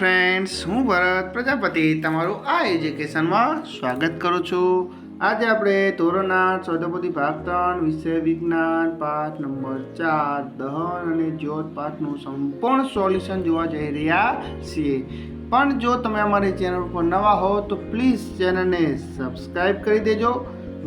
Friends હું ભરત, પ્રજાપતિ, તમારું આ એજ્યુકેશનમાં સ્વાગત કરું છું. આજે આપણે ધોરણ આઠ સૌદપતિ ભાગ ત્રણ, વિષય વિજ્ઞાન, પાઠ નંબર ચાર, દહન અને જ્યોત પાઠનું સંપૂર્ણ સોલ્યુશન જોવા જઈ રહ્યા છીએ. પણ જો તમે અમારી ચેનલ પર નવા હો, તો પ્લીઝ ચેનલને સબસ્ક્રાઈબ કરી દેજો,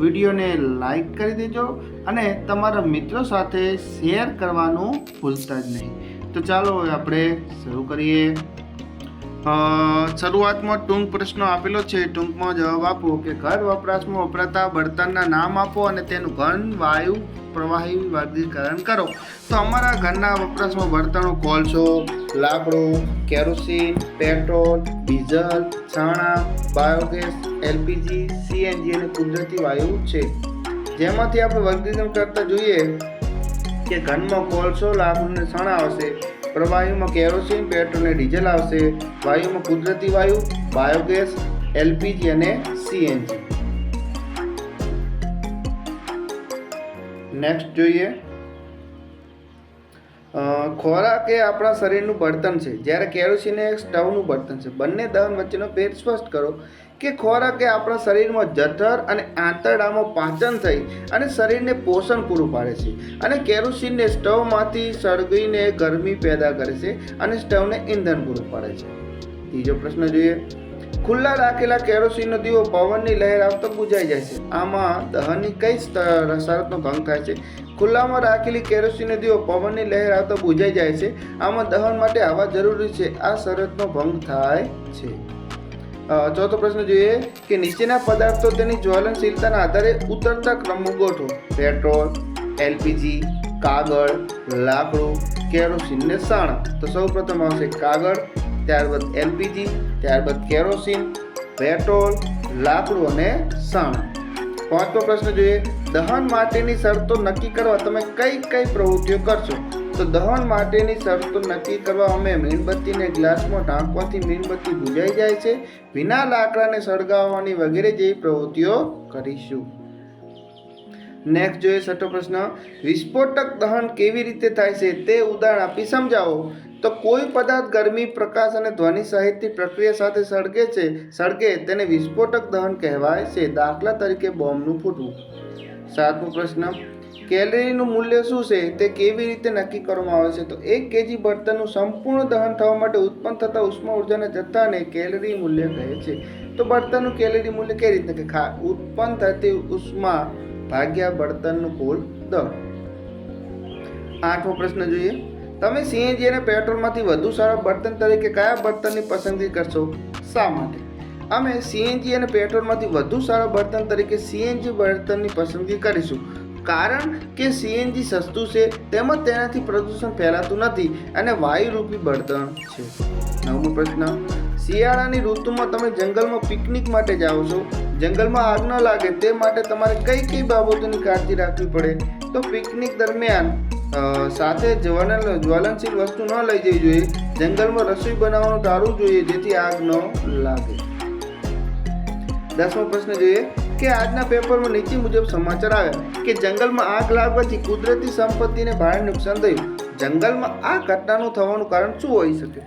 વિડીયોને લાઈક કરી દેજો અને તમારા મિત્રો સાથે શેર કરવાનું ભૂલતા જ નહીં. તો ચાલો આપણે શરૂ કરીએ. શરૂઆતમાં ટૂંક પ્રશ્નો આપેલો છે. ટૂંકમાં જવાબ આપો કે ઘર વપરાશમાં વપરાતા બળતણના નામ આપો અને તેનું ઘન, વાયુ, પ્રવાહી વર્ગીકરણ કરો. તો અમારા ઘરના વપરાશમાં બળતણો કોલસો, લાકડું, કેરોસીન, પેટ્રોલ, ડીઝલ, છાણા, બાયોગેસ, એલપીજી, સીએનજી અને કુદરતી વાયુ છે. જેમાંથી આપણે વર્ગીકરણ કરતા જોઈએ કે ઘનમાં કોલસો, લાકડું અને છાણા આવશે પ્રવાહીમાં કેરોસીન, પેટ્રોલ અને ડીઝલ આવશે. વાયુમાં કુદરતી વાયુ, બાયોગેસ, એલપીજી અને સીએનજી. નેક્સ્ટ જોઈએ. ખોરાક એ આપણા શરીરનું બળતણ છે. જ્યારે કેરોસીન એ સ્ટવનું બળતણ છે. બંને દહન વચ્ચેનો ભેદ સ્પષ્ટ કરો. કે ખોરાક આપણા શરીરમાં જઠર અને આંતરડામાં પાચન થઈ અને શરીરને પોષણ પૂરું પાડે છે. અને કેરોસીનને સ્ટવમાંથી સળગીને ગરમી પેદા કરે છે અને સ્ટવને ઇંધણ પૂરું પાડે છે. ત્રીજો પ્રશ્ન જોઈએ. ખુલ્લા રાખેલા કેરોસીનનો દીવો પવનની લહેર આવતો બુજાઈ જાય છે. આમાં દહનની કઈ શરતનો ભંગ થાય છે? ખુલ્લામાં રાખેલી કેરોસીનનો દીવો પવનની લહેર આવતો બુજાઈ જાય છે. આમાં દહન માટે હવા જરૂરી છે. આ શરતનો ભંગ થાય છે. ચોથો પ્રશ્ન જોઈએ કે નીચેના પદાર્થો તેની જ્વલનશીલતાના આધારે ઉતરતા ક્રમમાં ગોઠવો. પેટ્રોલ, એલપીજી, કાગળ, લાકડું, કેરોસીન ને સાણા. તો સૌ પ્રથમ આવશે કાગળ, ત્યારબાદ એલપીજી, ત્યારબાદ કેરોસીન, પેટ્રોલ, લાકડું અને સાણા. પાંચમો પ્રશ્ન જોઈએ, દહન માટેની શરતો નક્કી કરવા તમે કઈ કઈ પ્રવૃત્તિઓ કરશો? તો દહન માટેની શરતો નક્કી કરવા અમે મીણબત્તીને ગ્લાસમાં ઢાંકવાથી મીણબત્તી બુજાઈ જાય છે. વિના લાકડાને સળગાવવાની વગેરે જેવી પ્રવૃત્તિઓ કરીશું. નેક્સ્ટ જોઈએ છઠ્ઠો પ્રશ્ન. વિસ્ફોટક દહન કેવી રીતે થાય છે તે ઉદાહરણ આપી સમજાવો. તો કોઈ પદાર્થ ગરમી, પ્રકાશ અને ધ્વનિ સહિતની પ્રક્રિયા સાથે સળગે છે, સળગે તેને વિસ્ફોટક દહન કહેવાય છે. દાખલા તરીકે બોમ્બનું ફૂટવું. સાતમો પ્રશ્ન. કેલરીનું મૂલ્ય શું છે તે કેવી રીતે નક્કી કરવામાં આવે છે? તો એક કેજી બળતણનું સંપૂર્ણ દહન થવા માટે ઉત્પન્ન થતા ઉષ્મા ઉર્જાના જથ્થાને કેલરી મૂલ્ય કહે છે. તો બળતણનું કેલરી મૂલ્ય કઈ રીતે કે ખા, ઉત્પન્ન થતી ઉષ્મા ભાગ્યા બળતણનું કુલ દળ આઠમો પ્રશ્ન જોઈએ. તમે સીએનજી અને પેટ્રોલમાંથી વધુ સારા બળતણ તરીકે કયા બળતણની પસંદગી કરશો? શા માટે? અમે સીએનજી અને પેટ્રોલમાંથી વધુ સારા બળતણ તરીકે સીએનજી બળતણની પસંદગી કરીશું. કારણ કે સીએનજી સસ્તું છે, તેમજ તેનાથી પ્રદૂષણ ફેલાતું નથી અને વાયુરૂપી બળતણ છે. નવમો પ્રશ્ન, શિયાળાની ઋતુમાં તમે જંગલમાં પિકનિક માટે જાઓ છો. જંગલમાં આગ ન લાગે તે માટે તમારે કઈ કઈ બાબતોની કાળજી રાખવી પડે? તો પિકનિક દરમિયાન સાથે જ્વલન, જ્વલનશીલ વસ્તુ ન લઈ જવી જોઈએ. જંગલમાં રસોઈ બનાવવાનું ટાળવું જોઈએ જેથી આગ ન લાગે. દસમો પ્રશ્ન જોઈએ. કે આજના પેપરમાં નીચે મુજબ સમાચાર આવ્યા કે જંગલમાં આગ લાગવાથી કુદરતી સંપત્તિને ભારે નુકસાન થયું. જંગલમાં આ ઘટનાનું થવાનું કારણ શું હોઈ શકે?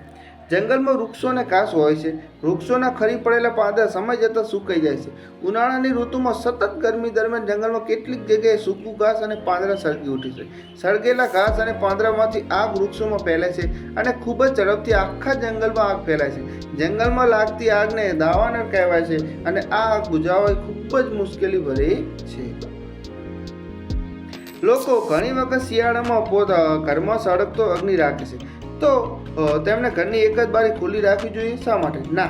જંગલમાં વૃક્ષોને ઘાસ હોય છે. વૃક્ષોના ખરી પડેલા પાંદડા સમય જતાં સુકાઈ જાય છે. ઉનાળાની ઋતુમાં સતત ગરમી દરમિયાન જંગલમાં કેટલીક જગ્યાએ સૂકું ઘાસ અને પાંદડા સળગી ઉઠે છે. સળગેલા ઘાસ અને પાંદડામાંથી આગ વૃક્ષોમાં ફેલાય છે અને ખૂબ જ ઝડપથી આખા જંગલમાં આગ ફેલાય છે. જંગલમાં લાગતી આગને દાવાનળ કહેવાય છે અને આ આગ બુઝાવવી ખૂબ જ મુશ્કેલી ભરી છે. લોકો ઘણી વખત શિયાળામાં પોતા, ઘરમાં સળગતો અગ્નિ રાખે છે. તો તેમણે ઘરની એક જ બારી ખુલ્લી રાખવી જોઈએ, શા માટે? ના.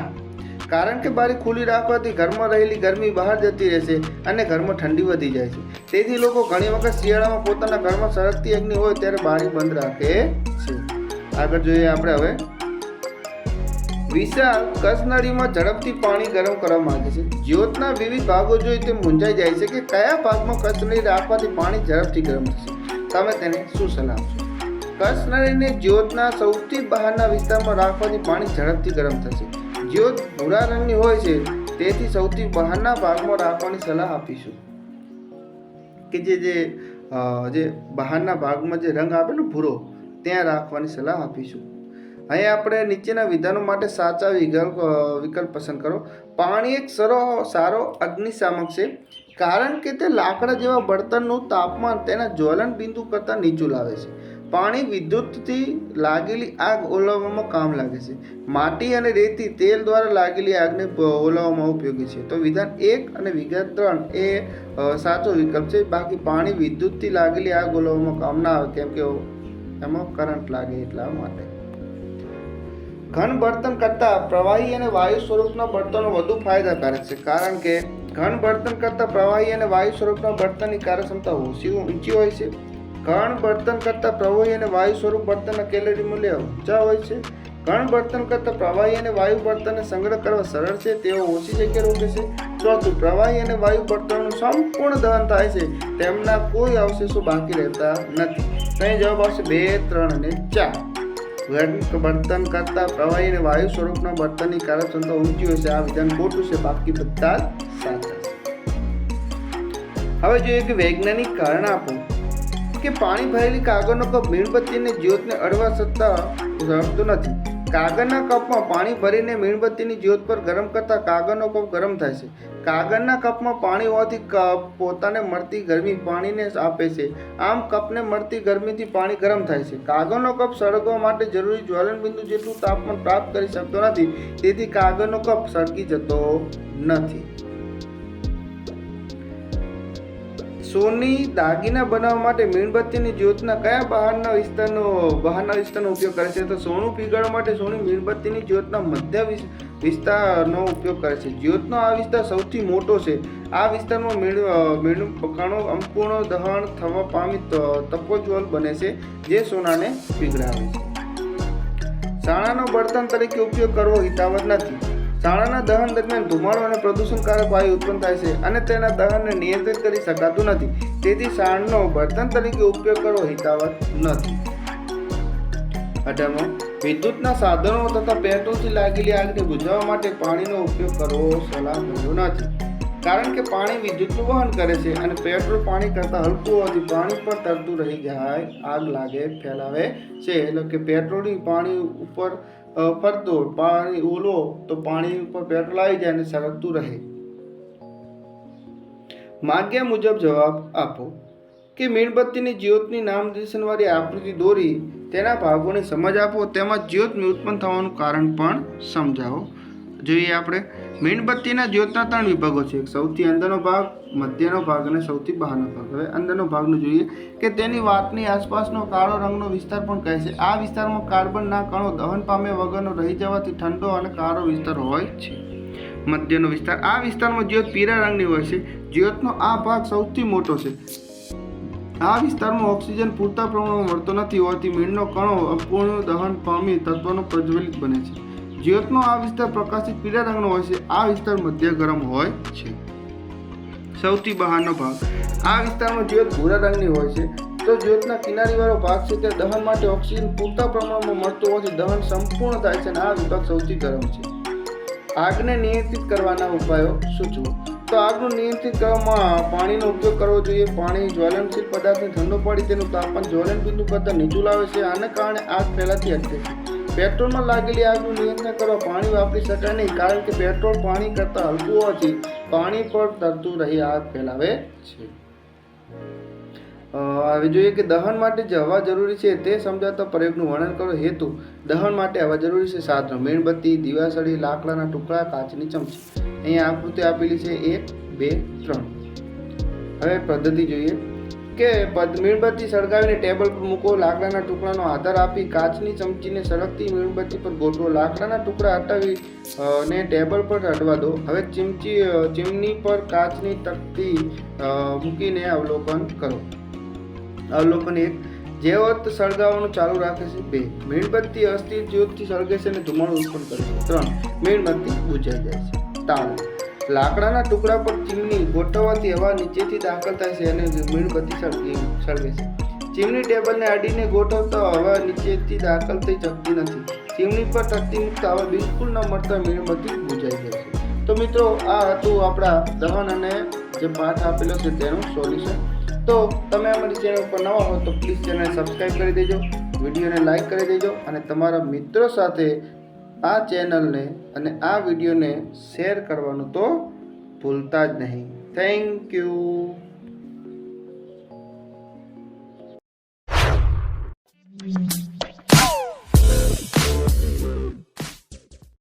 કારણ કે બારી ખુલ્લી રાખવાથી ઘરમાં રહેલી ગરમી બહાર જતી રહેશે અને ઘરમાં ઠંડી વધી જાય છે. તેથી લોકો ઘણી વખત શિયાળામાં પોતાના ઘરમાં સળગતી અગ્નિ હોય ત્યારે બારી બંધ રાખે છે. આગળ જોઈએ આપણે હવે. વિશાળ કસનળીમાં ઝડપથી પાણી ગરમ કરવા માંગે છે. જ્યોતના વિવિધ ભાગો જોઈ તે મૂંઝાઈ જાય છે કે કયા ભાગમાં કસનળી રાખવાથી પાણી ઝડપથી ગરમ થશે. તમે તેને શું સલાહ આપશો? કસનળીને જ્યોતના સૌથી બહારના વિસ્તારમાં રાખવાથી પાણી ઝડપથી ગરમ થશે. જ્યોત ભૂરા રંગની હોય છે, તેથી સૌથી બહારના ભાગમાં રાખવાની સલાહ આપીશું. કે જે જે જે બહારના ભાગમાં જે રંગ આપે ને ભૂરો, ત્યાં રાખવાની સલાહ આપીશું. અહીં આપણે નીચેના વિધાનો માટે સાચા વિકલ્પ વિકલ્પ પસંદ કરો. પાણી એક સરો, સારો અગ્નિશામક છે, કારણ કે તે લાકડા જેવા બળતણનું તાપમાન તેના જ્વલન બિંદુ કરતાં નીચું લાવે છે. પાણી વિદ્યુતથી લાગેલી આગ ઓલવવામાં કામ લાગે છે. માટી અને રેતી તેલ દ્વારા લાગેલી આગને ઓલવવામાં ઉપયોગી છે. તો વિધાન એક અને વિધાન ત્રણ એ સાચો વિકલ્પ છે. બાકી પાણી વિદ્યુતથી લાગેલી આગ ઓલવવામાં કામ ના આવે કેમ કે એમાં કરંટ લાગે એટલા માટે. ઘન બળતણ કરતાં પ્રવાહી અને વાયુ સ્વરૂપના બળતણો વધુ ફાયદાકારક છે. કારણ કે ઘન બળતણ કરતાં પ્રવાહી અને વાયુ સ્વરૂપના બળતણની કાર્યક્ષમતા ઓછી ઊંચી હોય છે. ઘન બળતણ કરતાં પ્રવાહી અને વાયુ સ્વરૂપ બળતણના કેલરી મૂલ્ય ઊંચા હોય છે. ઘણ બળતણ કરતાં પ્રવાહી અને વાયુ બળતણને સંગ્રહ કરવા સરળ છે, તેઓ ઓછી જગ્યા રોકે છે. ચોથું, પ્રવાહી અને વાયુ બળતણનું સંપૂર્ણ દહન થાય છે. તેમના કોઈ અવશેષો બાકી રહેતા નથી. અહીં જવાબ આવશે બે, ત્રણ અને ચાર. બળતણ કરતાં પ્રવાહી અને વાયુ સ્વરૂપના બળતણની કાર્યક્ષમતા ઊંચી હોય છે. આ વિધાન ખોટું છે, બાકી બધા સાચા હવે જોઈએ કે વૈજ્ઞાનિક કારણ આપો. કે પાણી ભરેલી કાગળનો કપ મીણબત્તીને જ્યોતને અડવા છતાં રડતો નથી. કાગળના કપમાં પાણી ભરીને મીણબત્તીની જ્યોત પર ગરમ કરતાં કાગળનો કપ ગરમ થાય છે. કાગળના કપમાં પાણી હોવાથી કપ પોતાને મળતી ગરમી પાણીને આપે છે. આમ કપને મળતી ગરમીથી પાણી ગરમ થાય છે. કાગળનો કપ સળગવા માટે જરૂરી જ્વલન બિંદુ જેટલું તાપમાન પ્રાપ્ત કરી શકતો નથી, તેથી કાગળનો કપ સળગી જતો નથી. સોની દાગીના બનાવવા માટે મીણબત્તીની જ્યોતના કયા બહારના વિસ્તારનો બહારના વિસ્તારનો ઉપયોગ કરે છે? તો સોનું પીગાળવા માટે સોની મીણબત્તીની જ્યોતના મધ્ય વિસ્તારનો ઉપયોગ કરે છે. જ્યોતનો આ વિસ્તાર સૌથી મોટો છે. આ વિસ્તારમાં મીણ, મીણું મીણ કણો સંપૂર્ણ દહન થવા પામી તપોજ્વલ બને છે, જે સોનાને પીગળાવે છે. સાણાનો બળતણ તરીકે ઉપયોગ કરવો હિતાવત નથી. શાળાના દહન દરમિયાન ધુમાડો અને પ્રદૂષણકારક વાયુ ઉત્પન્ન થાય છે અને તેના દહનને નિયંત્રિત કરી શકાતું નથી. તેથી શાળનો બળતણ તરીકે ઉપયોગ કરવો હિતાવહ નથી. અઢારમો, વિદ્યુતના સાધનો તથા પેટ્રોલથી લાગેલી આગને બુઝાવવા માટે પાણીનો ઉપયોગ કરવો સલાહભર્યો નથી. કારણ કે પાણી વિદ્યુતનું વહન કરે છે અને પેટ્રોલ પાણી કરતાં હલકું હોવાથી પાણી પર તરતું રહી જાય, આગ લાગે, ફેલાવે છે. એટલે કે પેટ્રોલની પાણી ઉપર ફરતો પાણી ઓલો તો પાણી ઉપર પેટ્રોલ આવી જાય અને સળગતું રહે. માગ્યા મુજબ જવાબ આપો કે મીણબત્તીની જ્યોતની નામનિર્દેશનવાળી આકૃતિ દોરી તેના ભાગોની સમજ આપો તેમાં જ્યોતની ઉત્પન્ન થવાનું કારણ પણ સમજાવો. જોઈએ આપણે. મીણબત્તીના જ્યોતના ત્રણ વિભાગો છે. સૌથી અંદરનો ભાગ, મધ્યનો ભાગ અને સૌથી બહારનો ભાગ. હવે અંદરનો ભાગનું જોઈએ કે તેની વાતની આસપાસનો કાળો રંગનો વિસ્તાર પણ કહે છે. આ વિસ્તારમાં કાર્બનના કણો દહન પામ્યા વગરનો રહી જવાથી ઠંડો અને કાળો વિસ્તાર હોય છે. મધ્યનો વિસ્તાર, આ વિસ્તારમાં જ્યોત પીળા રંગની હોય છે. જ્યોતનો આ ભાગ સૌથી મોટો છે. આ વિસ્તારમાં ઓક્સિજન પૂરતા પ્રમાણમાં મળતો નથી હોવાથી મીણનો કણો અપૂર્ણ દહન પામી તત્વનો પ્રજ્વલિત બને છે. જ્યોતનો આ વિસ્તાર પ્રકાશિત પીળા રંગનો હોય છે, આ વિસ્તાર મધ્ય ગરમ હોય છે. સૌથી બહારનો ભાગ. આ વિસ્તારમાં જ્યોત ભૂરા રંગની હોય છે. તો જ્યોતના કિનારીવાળો ભાગ છે તે દહન માટે ઓક્સિજન પૂરતા પ્રમાણમાં મળતો હોવાથી દહન સંપૂર્ણ થાય છે અને આ વિભાગ સૌથી ગરમ છે. આગને નિયંત્રિત કરવાના ઉપાયો સૂચવો. તો આગનું નિયંત્રિત કરવામાં પાણીનો ઉપયોગ કરવો જોઈએ. પાણી જ્વલનશીલ પદાર્થને ઠંડો પાડી તેનું તાપમાન જ્વલન બિંદુ કરતાં નીચું લાવે છે. આને કારણે આગ ફેલાતી અટકે છે. પેટ્રોલમાં લાગેલી આગનું નિયંત્રણ કરવા પાણી વાપરી શકાય નહીં, કારણ કે પેટ્રોલ પાણી કરતાં હલકું હોવાથી પાણી પર તરતું રહી આગ ફેલાવે છે. હવે જોઈએ કે દહન માટે જે હવા જરૂરી છે તે સમજાતા પ્રયોગનું વર્ણન કરો. હેતુ, દહન માટે હવા જરૂરી છે સાધનો મીણબત્તી, દિવાસળી, લાકડાના ટુકડા, કાચની ચમચી. અહીંયા આકૃતિ આપેલી છે એક, બે, ત્રણ. હવે પદ્ધતિ જોઈએ. કે મીણબત્તી સળગાવીને ટેબલ પર મૂકો, લાકડાના ટુકડાનો આધાર આપી, કાચની ચમચીને સળગતી મીણબત્તી પર ગોઠવો. લાકડાના ટુકડા હટાવી ને ટેબલ પર અડવા દો. હવે ચીમચી ચીમની પર કાચની તકતી મૂકીને અવલોકન કરો. અવલોકન એક. જેવો સળગાવવાનું ચાલુ રાખે છે, બે. મીણબત્તી અસ્થિર જ્યોતથી સળગે છે અને ધુમાડો ઉત્પન્ન કરે છે. ત્રણ. મીણબત્તી બુજાઈ જાય છે. તાળું લાકડાના ટુકડા પર ચીમની ગોઠવવાથી હવા નીચેથી દાખલ થાય છે અને મીણબત્તી સળગી સળગે છે. ચીમની ટેબલને અડીને ગોઠવતા હવા નીચેથી દાખલ થઈ શકતી નથી. ચીમની પર તકતી મુક્ત હવા બિલકુલ ન મળતા મીણબત્તી બુજાઈ જાય છે. તો મિત્રો, આ હતું આપણા દહન અને જે પાઠ આપેલો છે તેનું સોલ્યુશન. તો તમે અમારી ચેનલ પર નવા હો તો પ્લીઝ ચેનલ સબસ્ક્રાઈબ કરી દેજો, વિડીયોને લાઈક કરી દેજો અને તમારા મિત્રો સાથે આ ચેનલને અને આ વિડીયોને શેર કરવાનું તો ભૂલતા જ નહીં થેન્ક યુ